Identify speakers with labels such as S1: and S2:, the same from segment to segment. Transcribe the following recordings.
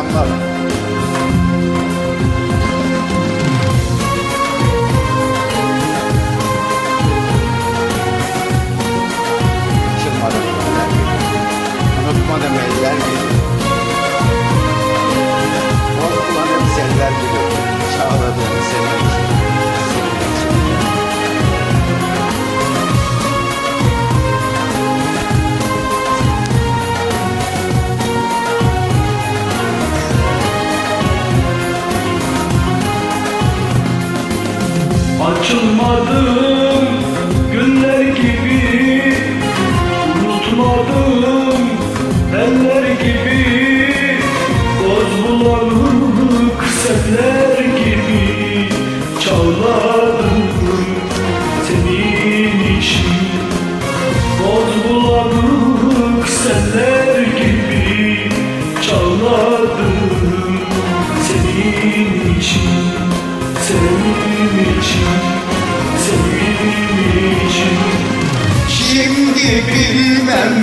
S1: our mother.
S2: Açılmadım günler gibi. Unutmadım eller gibi. Toz bulanık seller gibi. Çağladım senin için Toz bulanık seller gibi. Çağladım senin için Senin için Senin için
S3: Şimdi bilmem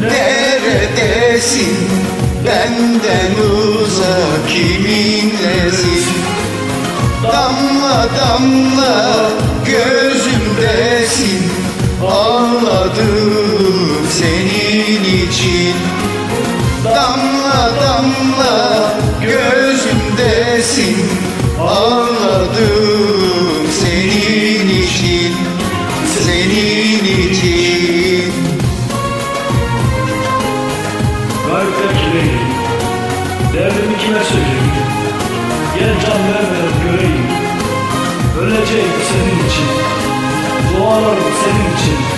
S3: neredesin? Benden uzak kiminlesin? Damla damla gözümdesin. Ağladım senin için. Damla damla gözümdesin Ağladım senin için Senin için.
S2: Bekleyin Derdimi kime söyleyeyim? Gel can vermeden göreyim. Öleceğim senin için. Dualarım senin için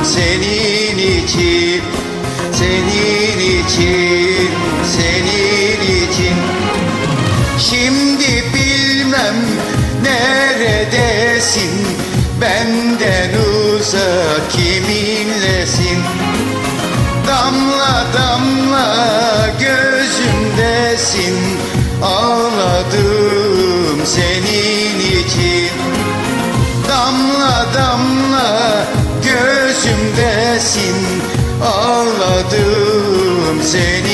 S3: Şimdi bilmem neredesin? Benden uzak kiminlesin? Damla damla gözümdesin. Ağladım senin için. Damla damla gözümdesin. Ağladım senin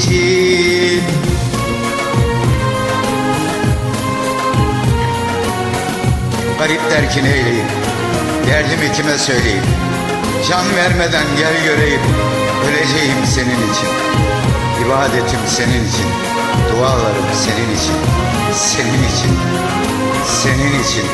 S3: için. Garip derki neyleyim Derdimi kime söyleyeyim? Can vermeden gel göreyim Öleceğim senin için. İbadetim senin için Dualarım senin için Senin için Senin için